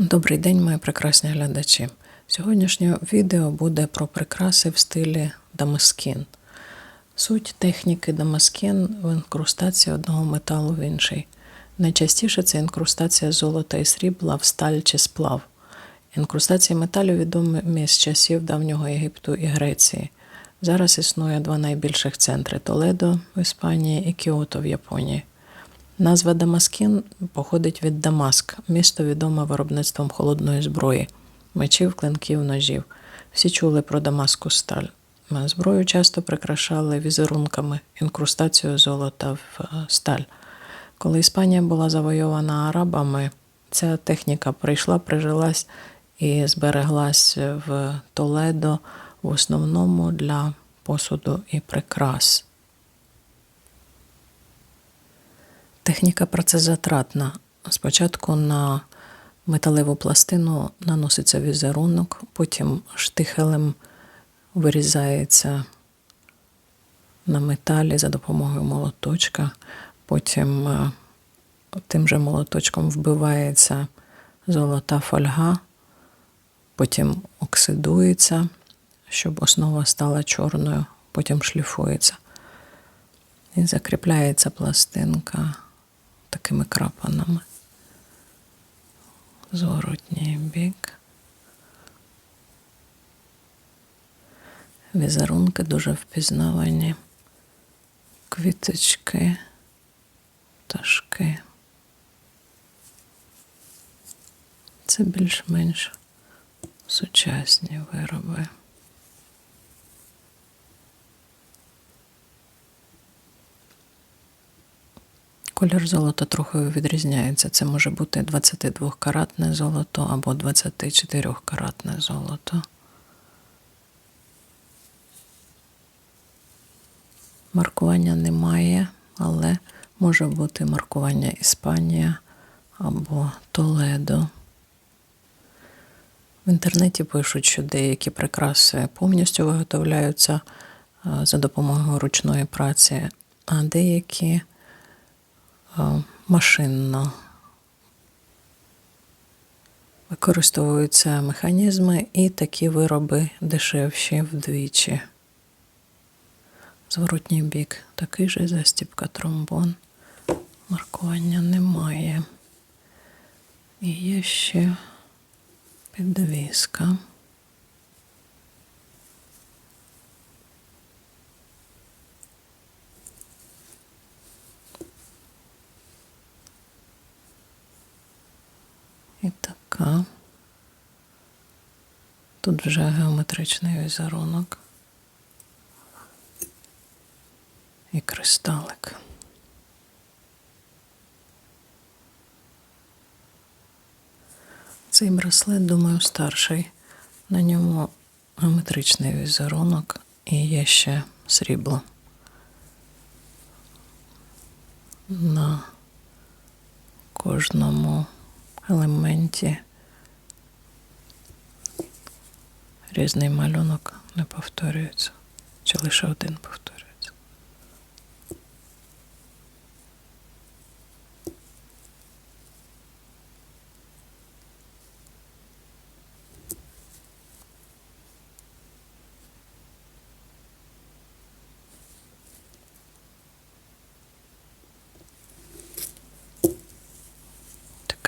Добрий день, мої прекрасні глядачі. Сьогоднішнє відео буде про прикраси в стилі дамаскін. Суть техніки дамаскін в інкрустації одного металу в інший. Найчастіше це інкрустація золота і срібла в сталь чи сплав. Інкрустації металів відомі з часів давнього Єгипту і Греції. Зараз існує два найбільших центри Толедо в Іспанії і Кіото в Японії. Назва Дамаскін походить від Дамаск, місто відоме виробництвом холодної зброї, мечів, клинків, ножів. Всі чули про Дамаску сталь. Зброю часто прикрашали візерунками, інкрустацією золота в е, сталь. Коли Іспанія була завойована арабами, ця техніка прийшла, прижилась і збереглась в Толедо в основному для посуду і прикрас. Техніка працезатратна. Спочатку на металеву пластину наноситься візерунок, потім штихелем вирізається на металі за допомогою молоточка, потім е, тим же молоточком вбивається золота фольга, потім оксидується, щоб основа стала чорною, потім шліфується. І закріпляється пластинка такими крапанами. Зворотній бік. Візерунки дуже впізнавані, квіточки, пташки. Це більш-менш сучасні вироби. Колір золота трохи відрізняється. Це може бути 22-каратне золото або 24-каратне золото. Маркування немає, але може бути маркування Іспанія або Толедо. В інтернеті пишуть, що деякі прикраси повністю виготовляються за допомогою ручної праці, а деякі машинно. Використовуються механізми і такі вироби дешевші вдвічі. Зворотній бік такий же застіпка тромбон. Маркування немає. І є ще підвіска. І така. Тут вже геометричний візерунок. І кристалик. Цей браслет, думаю, старший. На ньому геометричний візерунок і є ще срібло. На кожному елементі різний малюнок не повторюється, чи лише один повторюється.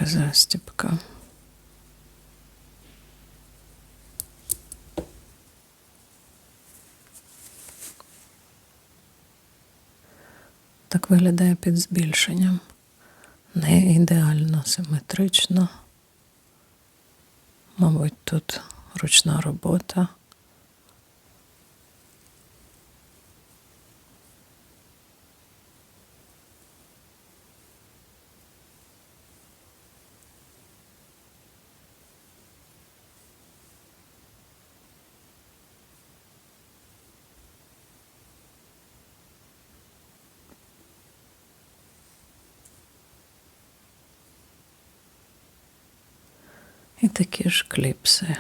Така застіпка. Так виглядає під збільшенням. Не ідеально симетрично. Мабуть, тут ручна робота. І такі ж кліпси.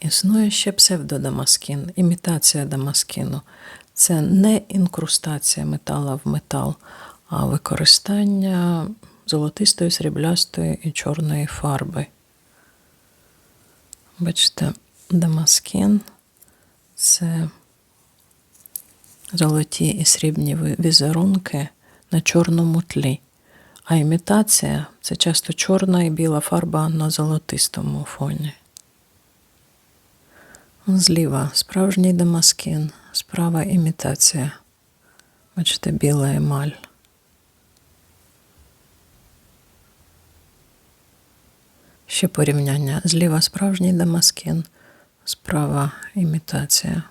Існує ще псевдодамаскін, імітація дамаскіну. Це не інкрустація метала в метал, а використання золотистої, сріблястої і чорної фарби. Бачите, дамаскін це золоті і срібні візерунки на чорному тлі. А імітація це часто чорна і біла фарба на золотистому фоні. Зліва справжній дамаскін, справа імітація. Бачите, біла емаль. Ще порівняння. Зліва справжній дамаскін, справа імітація.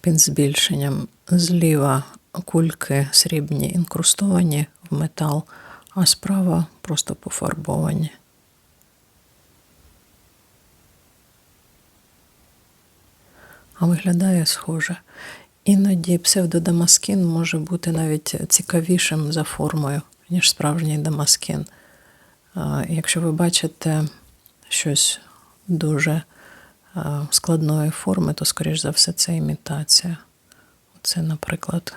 Під збільшенням зліва кульки срібні інкрустовані в метал, а справа просто пофарбовані. А виглядає схоже. Іноді псевдодамаскін може бути навіть цікавішим за формою, ніж справжній дамаскін. Якщо ви бачите щось дуже складної форми, то, скоріш за все, це імітація. Це, наприклад,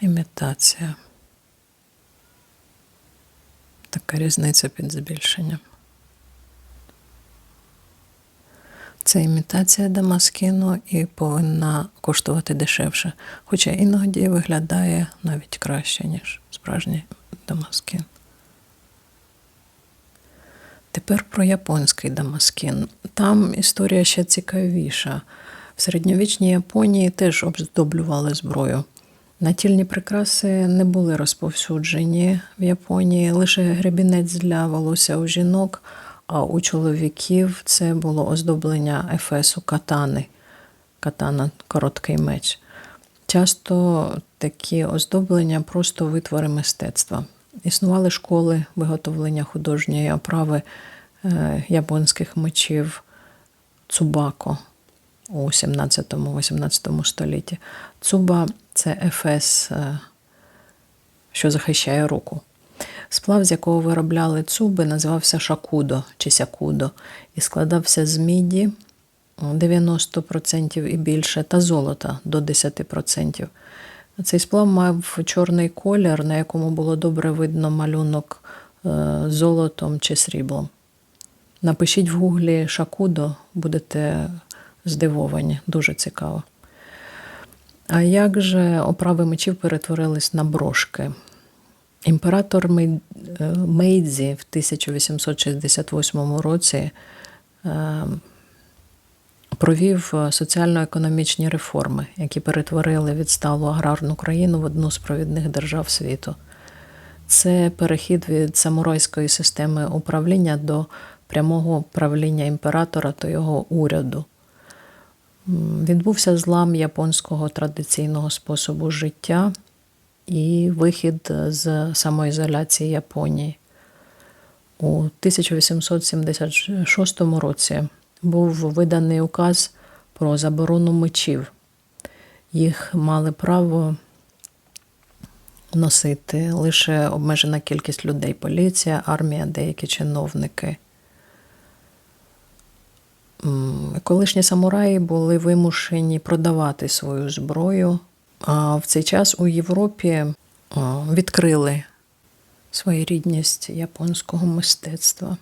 імітація. Така різниця під збільшенням. Це імітація дамаскіну і повинна коштувати дешевше. Хоча іноді виглядає навіть краще, ніж справжній дамаскін. Тепер про японський дамаскін. Там історія ще цікавіша. В середньовічній Японії теж оздоблювали зброю. Натільні прикраси не були розповсюджені в Японії, лише гребінець для волосся у жінок, а у чоловіків це було оздоблення ефесу катани. Катана короткий меч. Часто такі оздоблення просто витвори мистецтва. Існували школи виготовлення художньої оправи е, японських мечів Цубако у 17-18 столітті. Цуба це ефес, е, що захищає руку. Сплав, з якого виробляли цуби, називався шакудо чи сякудо і складався з міді 90% і більше, та золота до 10%. Цей сплав мав чорний колір, на якому було добре видно малюнок е, золотом чи сріблом. Напишіть в гуглі Шакудо, будете здивовані, дуже цікаво. А як же оправи мечів перетворились на брошки? Імператор е, Мейдзі в 1868 році е, провів соціально-економічні реформи, які перетворили відсталу аграрну країну в одну з провідних держав світу. Це перехід від самурайської системи управління до прямого правління імператора та його уряду. Відбувся злам японського традиційного способу життя і вихід з самоізоляції Японії. У 1876 році був виданий указ про заборону мечів. Їх мали право носити лише обмежена кількість людей: поліція, армія, деякі чиновники. Колишні самураї були вимушені продавати свою зброю, в цей час у Європі а, відкрили своєрідність японського мистецтва.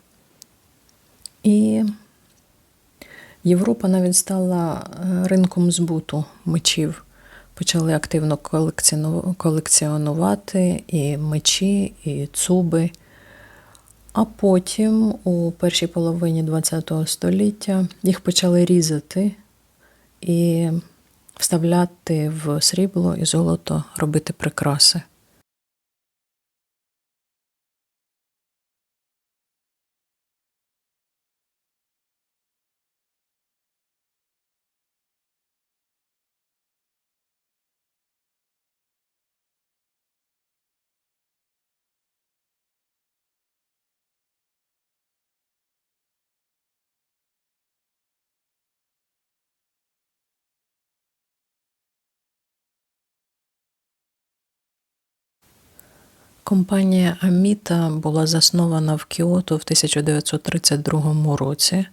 І Європа навіть стала е, ринком збуту мечів. Почали активно колекціонувати і мечі, і цуби. А потім, у першій половині ХХ століття, їх почали різати і вставляти в срібло і золото, робити прикраси. Компанія Аміта була заснована в Кіото в 1932 році.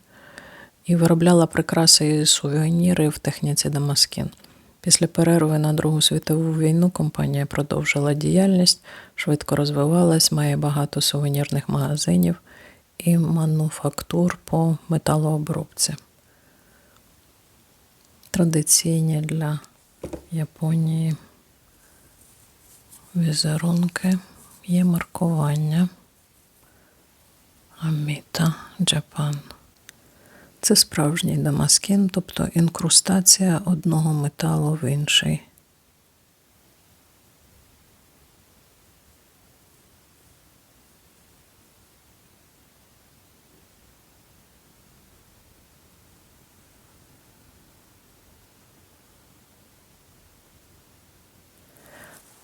і виробляла прикраси і сувеніри в техніці Дамаскін. Після перерви на Другу світову війну компанія продовжила діяльність, швидко розвивалась, має багато сувенірних магазинів і мануфактур по металообробці. Традиційні для Японії візерунки, є маркування Аміта Джапан. Це справжній дамаскін, тобто інкрустація одного металу в інший.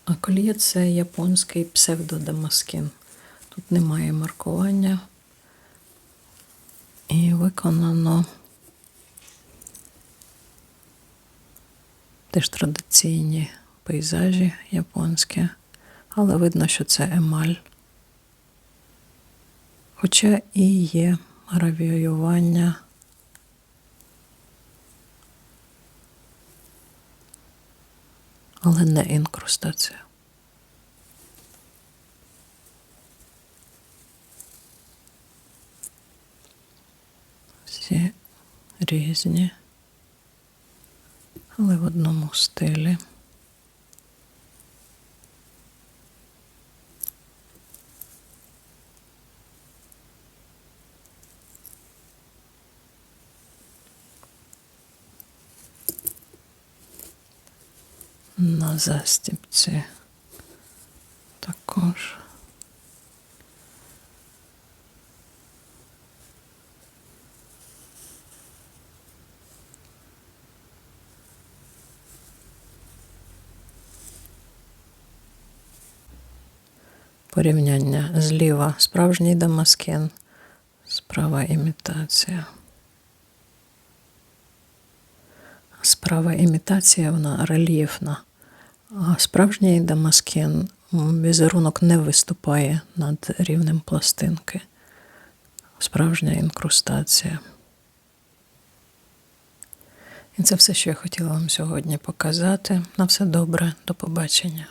А коліє це японський псевдодамаскін. Тут немає маркування. І виконано теж традиційні пейзажі японські, але видно, що це емаль. Хоча і є гравіювання. Але не інкрустація. Всі різні, але в одному стилі. На застіпці також. Порівняння зліва справжній дамаскін, справа імітація. Справа імітація, вона рельєфна, справжній дамаскін візерунок не виступає над рівнем пластинки. Справжня інкрустація. І це все, що я хотіла вам сьогодні показати. На все добре, до побачення.